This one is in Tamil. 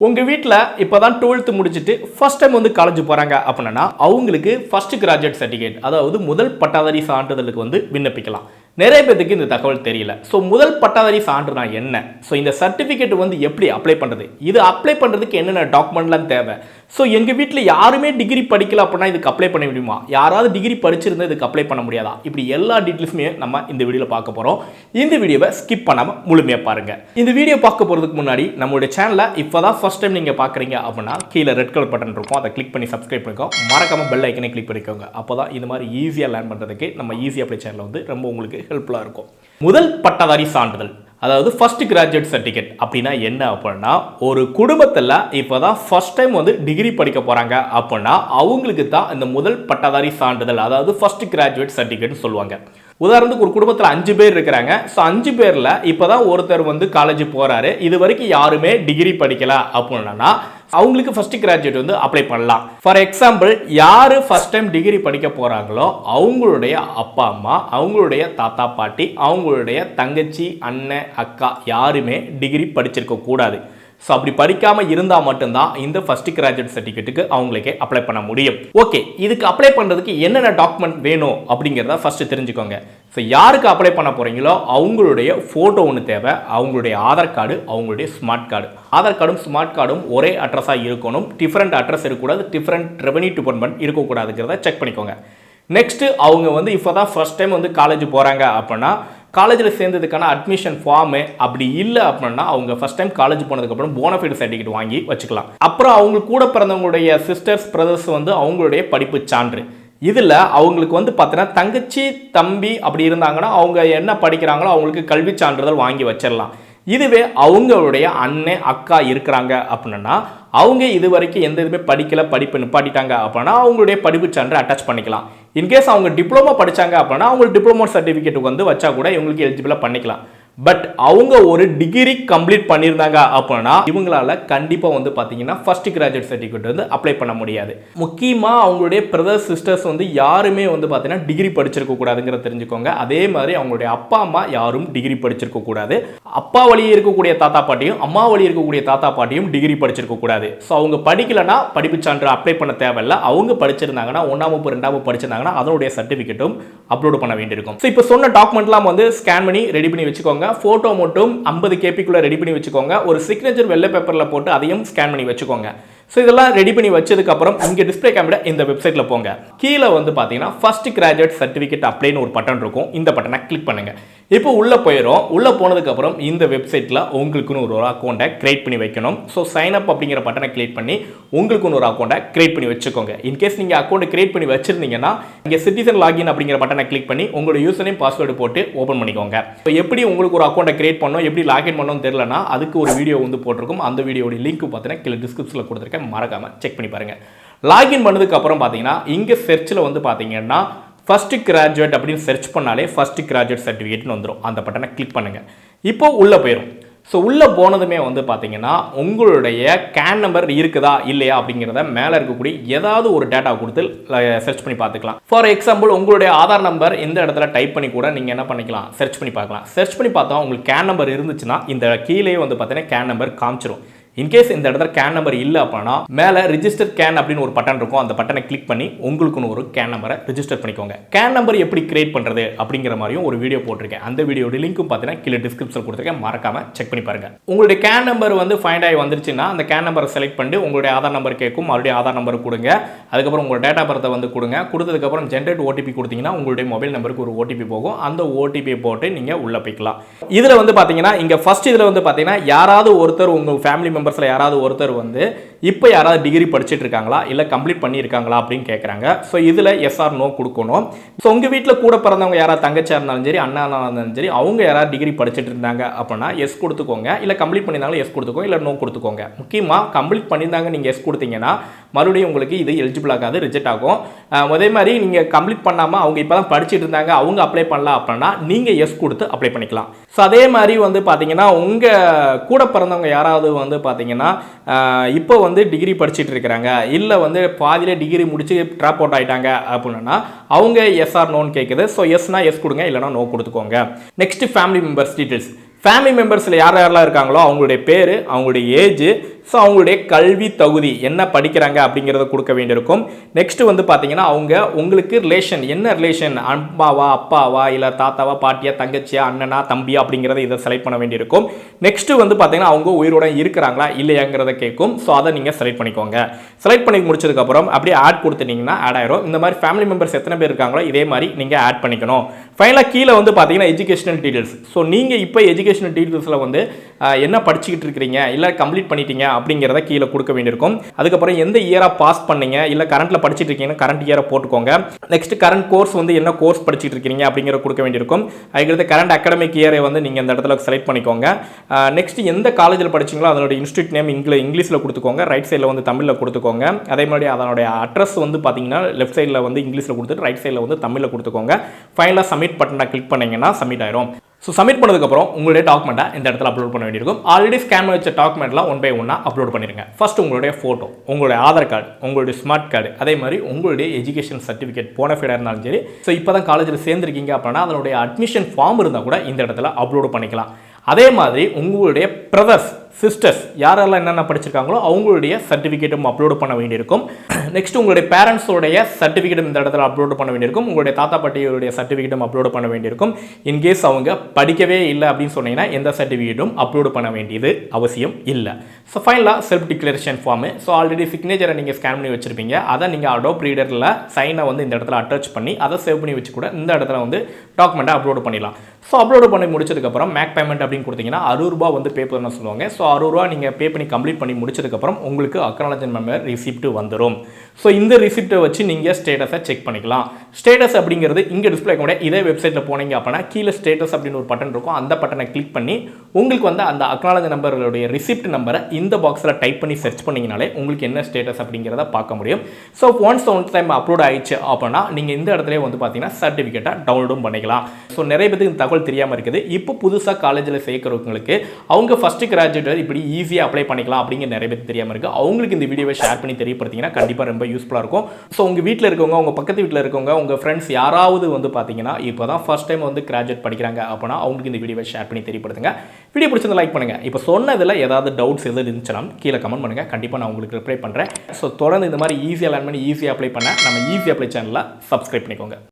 உங்கள் வீட்டில் இப்போ தான் டுவெல்த்து முடிச்சுட்டு ஃபர்ஸ்ட் டைம் வந்து காலேஜ் போகிறாங்க அப்படின்னா அவங்களுக்கு ஃபஸ்ட் கிராஜுவேட் சர்டிஃபிகேட் அதாவது முதல் பட்டாதாரி சான்றிதழுக்கு வந்து விண்ணப்பிக்கலாம். நிறைய பேத்துக்கு இந்த தகவல் தெரியல. ஸோ முதல் பட்டாதாரி சான்றுனா என்ன? ஸோ இந்த சர்டிஃபிகேட் வந்து எப்படி அப்ளை பண்ணுறது இது அப்ளை பண்ணுறதுக்கு என்னென்ன டாக்குமெண்ட்லாம் தேவை? ஸோ எங்கள் வீட்டில் யாருமே டிகிரி படிக்கல அப்படின்னா இதுக்கு அப்ளை பண்ண முடியுமா? யாராவது டிகிரி படிச்சிருந்தால் இதுக்கு அப்ளை பண்ண முடியாதா? இப்படி எல்லா டீட்டெயில்ஸுமே நம்ம இந்த வீடியோவில் பார்க்க போகிறோம் இந்த வீடியோவை ஸ்கிப் பண்ணாமல் முழுமையாக பாருங்கள் இந்த வீடியோ பார்க்க போகிறதுக்கு முன்னாடி நம்மளுடைய சேனலை இப்போ தான் ஃபஸ்ட் டைம் நீங்கள் பார்க்குறீங்க அப்படின்னா கீழே ரெட் கலர் பட்டன் இருக்கும். அதை கிளிக் பண்ணி சப்ஸ்கிரைப் பண்ணிக்கோ. மறக்காமல் பெல் ஐக்கனை கிளிக் பண்ணிக்கோங்க. அப்போ தான் இந்த மாதிரி ஈஸியாக லேர்ன் பண்ணுறதுக்கு நம்ம ஈஸியாக அப்ளை சேனலில் வந்து ரொம்ப உங்களுக்கு ஹெல்ப்ஃபுல்லாக இருக்கும். முதல் பட்டதாரி சான்றிதழ் அதாவது ஃபர்ஸ்ட் கிராஜுவேட் சர்டிஃபிகேட் அப்படின்னா என்ன அப்படின்னா ஒரு குடும்பத்தில் இப்போ தான் ஃபர்ஸ்ட் டைம் வந்து டிகிரி படிக்க போகிறாங்க அப்படின்னா அவங்களுக்கு தான் இந்த முதல் பட்டதாரி சான்றிதழ் அதாவது ஃபர்ஸ்ட் கிராஜுவேட் சர்டிஃபிகேட்னு சொல்லுவாங்க. உதாரணத்துக்கு ஒரு குடும்பத்தில் அஞ்சு பேர் இருக்கிறாங்க. ஸோ அஞ்சு பேரில் இப்போ தான் ஒருத்தர் வந்து காலேஜ் போகிறாரு இது வரைக்கும் யாருமே டிகிரி படிக்கல அப்படின்னா அவங்களுக்கு ஃபஸ்ட்டு கிராஜுவேட் வந்து அப்ளை பண்ணலாம். ஃபார் எக்ஸாம்பிள் யார் ஃபர்ஸ்ட் டைம் டிகிரி படிக்க போகிறாங்களோ அவங்களுடைய அப்பா அம்மா அவங்களுடைய தாத்தா பாட்டி அவங்களுடைய தங்கச்சி அண்ணன் அக்கா யாருமே டிகிரி படிச்சிருக்க கூடாது. ஸோ அப்படி படிக்காமல் இருந்தால் மட்டும்தான் இந்த ஃபஸ்ட் கிராஜுவேட் சர்டிஃபிகேட்டுக்கு அவங்களுக்கே அப்ளை பண்ண முடியும். ஓகே இதுக்கு அப்ளை பண்ணுறதுக்கு என்னென்ன டாக்குமெண்ட் வேணும் அப்படிங்கிறத ஃபஸ்ட்டு தெரிஞ்சுக்கோங்க. ஸோ யாருக்கு அப்ளை பண்ண போகிறீங்களோ அவங்களுடைய ஃபோட்டோ ஒன்று தேவை அவங்களுடைய ஆதார் கார்டு அவங்களுடைய ஸ்மார்ட் கார்டு ஆதார் கார்டும் ஸ்மார்ட் கார்டும் ஒரே அட்ரஸாக இருக்கணும். டிஃப்ரெண்ட் அட்ரஸ் இருக்கக்கூடாது டிஃப்ரெண்ட் ரெவன்யூ டிபார்ட்மெண்ட் இருக்கக்கூடாதுங்கிறத செக் பண்ணிக்கோங்க. நெக்ஸ்ட்டு அவங்க வந்து இப்போ தான் ஃபஸ்ட் டைம் வந்து காலேஜ் போகிறாங்க அப்படின்னா காலேஜில் சேர்ந்ததுக்கான அட்மிஷன் ஃபார்மு அப்படி இல்லை அப்படின்னா அவங்க ஃபஸ்ட் டைம் காலேஜ் போனதுக்கப்புறம் போனஃபைட் சர்டிஃபிகேட் வாங்கி வச்சுக்கலாம். அப்புறம் அவங்க கூட பிறந்தவங்களுடைய சிஸ்டர்ஸ் பிரதர்ஸ் வந்து அவங்களுடைய படிப்பு சான்று. இதில் அவங்களுக்கு வந்து பார்த்தீங்கன்னா தங்கச்சி தம்பி அப்படி இருந்தாங்கன்னா அவங்க என்ன படிக்கிறாங்களோ அவங்களுக்கு கல்வி சான்றிதழ் வாங்கி வச்சிடலாம். இதுவே அவங்களுடைய அண்ணன் அக்கா இருக்கிறாங்க அப்படின்னா அவங்க இது வரைக்கும் எந்த இதுவுமே படிக்கல படிப்பு நிப்பாட்டிட்டாங்க அப்படின்னா அவங்களுடைய படிப்பு சான்று அட்டாச் பண்ணிக்கலாம். இன்கேஸ் அவங்க டிப்ளமோ படிச்சாங்க அப்படின்னா அவங்களுக்கு டிப்ளமோ சர்டிஃபிகேட் வந்து வச்சா கூட இவங்களுக்கு எலிஜிபிளாக பண்ணிக்கலாம். பட் அவங்க ஒரு டிகிரி கம்ப்ளீட் பண்ணியிருந்தாங்க அப்படின்னா இவங்களால கண்டிப்பாக வந்து பார்த்தீங்கன்னா ஃபர்ஸ்ட் கிராஜுவேட் சர்டிஃபிகேட் வந்து அப்ளை பண்ண முடியாது. முக்கியமாக அவங்களுடைய பிரதர் சிஸ்டர்ஸ் வந்து யாருமே வந்து பார்த்தீங்கன்னா டிகிரி படிச்சிருக்க கூடாதுங்கிற தெரிஞ்சுக்கோங்க. அதே மாதிரி அவங்களுடைய அப்பா அம்மா யாரும் டிகிரி படிச்சிருக்க கூடாது. அப்பா வழியே இருக்கக்கூடிய தாத்தா பாட்டியும் அம்மா வழி இருக்கக்கூடிய தாத்தா பாட்டியும் டிகிரி படிச்சிருக்க கூடாது. ஸோ அவங்க படிக்கலனா படிப்பு சான்று அப்ளை பண்ண தேவையில்லை. அவங்க படிச்சிருந்தாங்கன்னா ஒன்றாம் வகுப்பு ரெண்டாம் வகுப்பு படிச்சிருந்தாங்கன்னா அதனுடைய சர்டிஃபிகேட்டும் அப்லோட் பண்ண வேண்டியிருக்கும். ஸோ இப்போ சொன்ன டாக்குமெண்ட்லாம் வந்து ஸ்கேன் பண்ணி ரெடி பண்ணி வச்சுக்கோங்க. ஃபோட்டோ மட்டும் ஐம்பது கேபிக்குள்ளே ரெடி பண்ணி வச்சுக்கோங்க. ஒரு சிக்னேச்சர் வெள்ளை பேப்பரில் போட்டு அதையும் ஸ்கேன் பண்ணி வச்சுக்கோங்க. ஸோ இதெல்லாம் ரெடி பண்ணி வச்சதுக்கப்புறம் இங்கே டிஸ்பிளே கேமரா இந்த வெப்சைட்டில் போங்க. கீழே வந்து பார்த்தீங்கன்னா ஃபர்ஸ்ட் கிராஜுவேட் சர்டிஃபிகேட் அப்ளைன்னு ஒரு பட்டன் இருக்கும். இந்த பட்டனை கிளிக் பண்ணுங்கள் இப்போ உள்ளே போயிடும் உள்ளே போனதுக்கப்புறம் இந்த வெப்சைட்டில் உங்களுக்குன்னு ஒரு அக்கௌண்ட்டை கிரியேட் பண்ணி வைக்கணும். ஸோ சைன் அப் அப்படிங்கிற பட்டனை கிளிக் பண்ணி உங்களுக்குன்னு ஒரு அக்கௌண்ட்டை கிரியேட் பண்ணி வச்சுக்கோங்க. இன்கேஸ் நீங்கள் அக்கௌண்ட் கிரியேட் பண்ணி வச்சிருந்தீங்கன்னா இங்கே சிட்டிசன் லாகின் அப்படிங்கிற பட்டனை கிளிக் பண்ணி உங்களோட யூசர் நேம் பாஸ்வேர்டு போட்டு ஓப்பன் பண்ணிக்கோங்க. இப்போ எப்படி உங்களுக்கு ஒரு அக்கௌண்ட்டை கிரியேட் பண்ணணும் எப்படி லாகின் பண்ணணும்னு தெரியலனா அதுக்கு ஒரு வீடியோ வந்து போட்டிருக்கும். அந்த வீடியோட லிங்க் பார்த்தீங்கன்னா கீழே டிஸ்கிரிப்ஷனில் கொடுத்துருக்கேன். மறக்காமல் செக் பண்ணி பாருங்கள் லாகின் பண்ணதுக்கு அப்புறம் பார்த்தீங்கன்னா இங்கே செர்ச்சில் வந்து பார்த்தீங்கன்னா ஃபர்ஸ்ட் கிராஜுவேட் அப்படின்னு சர்ச் பண்ணாலே ஃபர்ஸ்ட் கிராஜுவேட் சர்டிஃபிகேட்னு வந்துடும் அந்த பட்டனை கிளிக் பண்ணுங்கள் இப்போ உள்ளே போயிடும் ஸோ உள்ளே போனதுமே வந்து பார்த்தீங்கன்னா உங்களுடைய கேன் நம்பர் இருக்குதா இல்லையா அப்படிங்கிறத மேலே இருக்கக்கூடிய ஏதாவது ஒரு டேட்டா கொடுத்து சர்ச் பண்ணி பார்த்துக்கலாம் ஃபார் எக்ஸாம்பிள் உங்களுடைய ஆதார் நம்பர் இந்த இடத்துல டைப் பண்ணி கூட நீங்கள் என்ன பண்ணிக்கலாம்? சர்ச் பண்ணி பார்க்கலாம் சர்ச் பண்ணி பார்த்தா உங்களுக்கு கேன் நம்பர் இருந்துச்சுன்னா இந்த கீழே வந்து பார்த்தீங்கன்னா கேன் நம்பர் காமிச்சிரும். இன்கேஸ் இந்த இடத்துல கேன் நம்பர் இல்லை அப்படின்னா மேலே ரிஜிஸ்டர் கேன் அப்படின்னு ஒரு பட்டன் இருக்கும். அந்த பட்டனை கிளிக் பண்ணி உங்களுக்குன்னு ஒரு கேன் நம்பரை ரிஜிஸ்டர் பண்ணிக்கோங்க. கேன் நம்பர் எப்படி கிரியேட் பண்ணுறது அப்படிங்கிற மாதிரியும் ஒரு வீடியோ போட்டிருக்கேன். அந்த வீடியோட லிங்க்கும் பார்த்தீங்கன்னா கீழே டிஸ்கிரிப்ஷன் கொடுத்துருக்கேன். மறக்காம செக் பண்ணி பாருங்கள் உங்களுடைய கேன் நம்பர் வந்து ஃபைண்ட் ஆகி வந்துருச்சுன்னா அந்த கேன் நம்பரை செலக்ட் பண்ணிட்டு உங்களுடைய ஆதார் நம்பர் கேட்கும். மறுபடியும் ஆதார் நம்பர் கொடுங்க. அதுக்கப்புறம் உங்கள் டேட்டா பர்த்தை வந்து கொடுங்க. கொடுத்ததுக்கப்புறம் ஜென்ரேட் ஓடிபி கொடுத்தீங்கன்னா உங்களுடைய மொபைல் நம்பருக்கு ஒரு ஓடிபி போகும். அந்த ஓடிபியை போட்டு நீங்கள் உள்ளே போய்க்கலாம். இதில் வந்து பார்த்தீங்கன்னா இங்கே ஃபர்ஸ்ட் இதில் வந்து பார்த்தீங்கன்னா யாராவது ஒருத்தர் உங்கள் ஃபேமிலி மெம்பர் மெம்பர்ஸில் யாராவது ஒருத்தர் வந்து இப்போ யாராவது டிகிரி படிச்சுட்டு இருக்காங்களா இல்லை கம்ப்ளீட் பண்ணியிருக்காங்களா அப்படின்னு கேட்குறாங்க. ஸோ இதில் எஸ்ஆர் நோ கொடுக்கணும். ஸோ உங்கள் வீட்டில் கூட பிறந்தவங்க யாராவது தங்கச்சியாக இருந்தாலும் சரி அண்ணா இருந்தாலும் சரி அவங்க யாராவது டிகிரி படிச்சுட்டு இருந்தாங்க அப்படின்னா எஸ் கொடுத்துக்கோங்க. இல்லை கம்ப்ளீட் பண்ணியிருந்தாலும் எஸ் கொடுத்துக்கோங்க. இல்லை நோ கொடுத்துக்கோங்க. முக்கியமாக கம்ப்ளீட் பண்ணியிருந்தாங்க நீங்கள் எஸ் கொடுத்தீங்கன்னா மறுபடியும் உங்களுக்கு இது எலிஜிபிள் ஆகாது ரிஜெக்ட் ஆகும். அதே மாதிரி நீங்கள் கம்ப்ளீட் பண்ணாமல் அவங்க இப்போ தான் படிச்சுட்டு இருந்தாங்க அவங்க அப்ளை பண்ணலாம் அப்படின்னா நீங்கள் எஸ் கொடுத்து அப்ளை பண்ணிக்கலாம். ஸோ அதே மாதிரி வந்து பார்த்தீங்கன்னா உங்கள் கூட பிறந்தவங்க யாராவது வந்து பார்த்தீங்கன்னா இப்போ வந்து டிகிரி படிச்சுட்டு இருக்கிறாங்க இல்லை வந்து பாதியிலே டிகிரி முடிச்சு ட்ராப் அவுட் ஆயிட்டாங்க அப்படின்னா அவங்க எஸ்ஆர் நோன்னு கேட்குது ஸோ எஸ்னா எஸ் கொடுங்க இல்லைனா நோ கொடுத்துக்கோங்க. Next family members details family மெம்பர்ஸில் யார் யாரெல்லாம் இருக்காங்களோ அவங்களுடைய பேர் அவங்களுடைய ஏஜ் ஸோ அவங்களுடைய கல்வி தகுதி என்ன படிக்கிறாங்க அப்படிங்கிறத கொடுக்க வேண்டியிருக்கும். நெக்ஸ்ட் வந்து பார்த்தீங்கன்னா அவங்க உங்களுக்கு ரிலேஷன் என்ன ரிலேஷன் அம்மாவா அப்பாவா இல்லை தாத்தாவா பாட்டியா தங்கச்சியா அண்ணனா தம்பியா அப்படிங்கிறத இதை செலக்ட் பண்ண வேண்டியிருக்கும். நெக்ஸ்ட் வந்து பார்த்தீங்கன்னா அவங்க உயிரோட இருக்கிறாங்களா இல்லையாங்கிறத கேட்கும். ஸோ அதை நீங்கள் செலக்ட் பண்ணிக்கோங்க. செலக்ட் பண்ணி முடிச்சதுக்கப்புறம் அப்படியே ஆட் கொடுத்துட்டீங்கன்னா ஆட் ஆயிரும். இந்த மாதிரி ஃபேமிலி மெம்பர்ஸ் எத்தனை பேர் இருக்காங்களோ இதே மாதிரி நீங்கள் ஆட் பண்ணிக்கணும். ஃபைனலாக கீழே வந்து பார்த்தீங்கன்னா எஜுகேஷனல் டீடைல்ஸ் ஸோ நீங்கள் இப்போ எஜுகேஷனல் டீடைல்ஸில் வந்து என்ன படிச்சுக்கிட்டு இருக்கிறீங்க இல்லை கம்ப்ளீட் பண்ணிட்டீங்க அப்படிங்கிறத கீழே கொடுக்க வேண்டியிருக்கும். அதுக்கப்புறம் எந்த இயராக பாஸ் பண்ணீங்க? இல்லை கரண்ட்டில் படிச்சுட்டு இருக்கீங்கன்னா கரண்ட் இயரை போட்டுக்கோங்க. நெக்ஸ்ட் கரண்ட் கோர்ஸ் வந்து என்ன கோர்ஸ் படிச்சுட்டு இருக்கீங்க அப்படிங்கிற கொடுக்க வேண்டியிருக்கும். அதுக்கடுத்து கரண்ட் அகாடமிக் இயரை வந்து நீங்கள் இந்த இடத்துல செலக்ட் பண்ணிக்கோங்க. நெக்ஸ்ட் எந்த காலேஜில் படிச்சிங்களோ அதனுடைய இன்ஸ்டியூட் நேம் இங்கில இங்கிலீஷில் கொடுத்துக்கோங்க. ரைட் சைடில் வந்து தமிழில் கொடுத்துக்கோங்க. அதே மாதிரி அதனுடைய அட்ரஸ் வந்து பார்த்தீங்கன்னா லெஃப்ட் சைடில் வந்து இங்கிலீஷில் கொடுத்துட்டு ரைட் சைடில் வந்து தமிழில் கொடுத்துக்கோங்க. ஃபைனலாக சப்மிட் பட்டனை கிளிக் பண்ணிங்கன்னா சப்மிட் ஆயிரும். ஸோ சப்மிட் பண்ணதுக்கப்புறம் உங்களுடைய டாக்குமெண்ட்டை இந்த இடத்துல அப்லோட் பண்ண வேண்டியிருக்கும். ஆல்ரெடி ஸ்கேன் பண்ணி வச்ச டாக்குமெண்ட்லாம் ஒன் பை ஒன்னாக அப்லோட் பண்ணிருங்க. ஃபர்ஸ்ட் உங்களுடைய ஃபோட்டோ உங்களுடைய ஆதார் கார்டு உங்களுடைய ஸ்மார்ட் கார்டு அதே மாதிரி உங்களுடைய எஜுகேஷன் சர்டிஃபிகேட் போன ஃபீடாக இருந்தாலும் சரி. ஸோ இப்போ தான் காலேஜில் சேர்ந்துருக்கீங்க அப்படின்னா அதனுடைய அட்மிஷன் ஃபார்ம் இருந்தால் கூட இந்த இடத்துல அப்லோட் பண்ணிக்கலாம். அதே மாதிரி உங்களுடைய பிரதர்ஸ் சிஸ்டர்ஸ் யாரெல்லாம் என்னென்ன படிச்சிருக்காங்களோ அவங்களுடைய சர்டிஃபிகேட்டும் அப்லோட் பண்ண வேண்டியிருக்கும். நெக்ஸ்ட் உங்களுடைய பேரண்ட்ஸோடைய சர்டிஃபிகேட்டும் இந்த இடத்துல அப்லோட் பண்ண வேண்டியிருக்கும். உங்களுடைய தாத்தா பாட்டியோடைய சர்டிஃபிகேட்டும் அப்லோட் பண்ண வேண்டியிருக்கும். இன்கேஸ் அவங்க படிக்கவே இல்லை அப்படின்னு சொன்னீங்கன்னா எந்த சர்டிஃபிகேட்டும் அப்லோட் பண்ண வேண்டியது அவசியம் இல்லை. ஸோ ஃபைனலாக self declaration form so already சிக்னேச்சரை நீங்கள் ஸ்கேன் பண்ணி வச்சுருப்பீங்க. அதை நீங்கள் அடோப் ரீடரில் சைனை வந்து இந்த இடத்துல அட்டாச் பண்ணி அதை சேவ் பண்ணி வச்சு கூட இந்த இடத்துல வந்து டாக்குமெண்ட்டை அப்லோட் பண்ணிடலாம். ஸோ அப்லோட் பண்ணி முடிச்சதுக்கப்புறம் மேக் பேமெண்ட் அப்படின்னு கொடுத்தீங்கன்னா அறுபது ரூபா வந்து பே பண்ண சொல்லுவாங்க. ஸோ அறுபது ரூபா நீங்கள் பே பண்ணி கம்ப்ளீட் பண்ணி முடிச்சதுக்கப்புறம் உங்களுக்கு அக்னாலஜன் மெம்பர் ரிசிப்ட் வந்துடும் ஸோ இந்த ரிசிப்ட்டை வச்சு நீங்கள் ஸ்டேட்டஸை செக் பண்ணிக்கலாம். ஸ்டேட்டஸ் அப்படிங்கிறது இங்கே டிஸ்பிளே கூட இதே வெப்சைட்டில் போனீங்க அப்படின்னா கீழே ஸ்டேட்டஸ் அப்படின்னு ஒரு பட்டன் இருக்கும். அந்த பட்டனை கிளிக் பண்ணி உங்களுக்கு வந்து அந்த அக்னாலஜ் நம்பர்களுடைய ரிசிப்ட் நம்பரை இந்த பாக்ஸில் டைப் பண்ணி சர்ச் பண்ணிங்கனாலே உங்களுக்கு என்ன ஸ்டேட்டஸ் அப்படிங்கிறத பார்க்க முடியும். So once one time upload ஆயிடுச்சு அப்படின்னா நீங்கள் இந்த இடத்துல வந்து பார்த்தீங்கன்னா சர்டிஃபிகேட்டை டவுன்லோடும் பண்ணிக்கலாம். ஸோ நிறைய பேருக்கு இந்த தகவல் தெரியாமல் இருக்குது. இப்போ புதுசாக காலேஜில் சேர்க்குறவங்களுக்கு அவங்க ஃபஸ்ட்டு கிராஜுவேட் இப்படி ஈஸியாக அப்ளை பண்ணிக்கலாம் அப்படிங்கிற நிறைய பேருக்கு தெரியாமல் இருக்குது அவங்களுக்கு இந்த வீடியோவை ஷேர் பண்ணி தெரியப்படுத்திங்கன்னா கண்டிப்பாக ரொம்ப யூஸ்ஃபுல்லாக இருக்கும். ஸோ உங்கள் வீட்டில் இருக்கவங்க உங்கள் பக்கத்து வீட்டில் இருக்கவங்க உங்கள் ஃப்ரெண்ட்ஸ் யாராவது வந்து பார்த்தீங்கன்னா இப்போ தான் ஃபஸ்ட் டைம் வந்து கிராஜுவேட் படிக்கிறாங்க அப்படின்னா அவங்களுக்கு இந்த வீடியோவை ஷேர் பண்ணி தெரியப்படுத்துங்க. வீடியோ பிடிச்சிருந்தா லைக் பண்ணுங்கள் இப்போ சொன்னதில் ஏதாவது டவுட்ஸ் எதுவும் இருந்துச்சுன்னா கீழே கமெண்ட் பண்ணுங்கள் கண்டிப்பாக நான் உங்களுக்கு ரிப்ளை பண்ணுறேன் ஸோ தொடர்ந்து இந்த மாதிரி ஈஸியாக லேர்ன் பண்ணி ஈஸியாக அப்ளை பண்ண நம்ம ஈஸி அப்ளை சேனலில் சப்ஸ்கிரைப் பண்ணிக்கோங்க.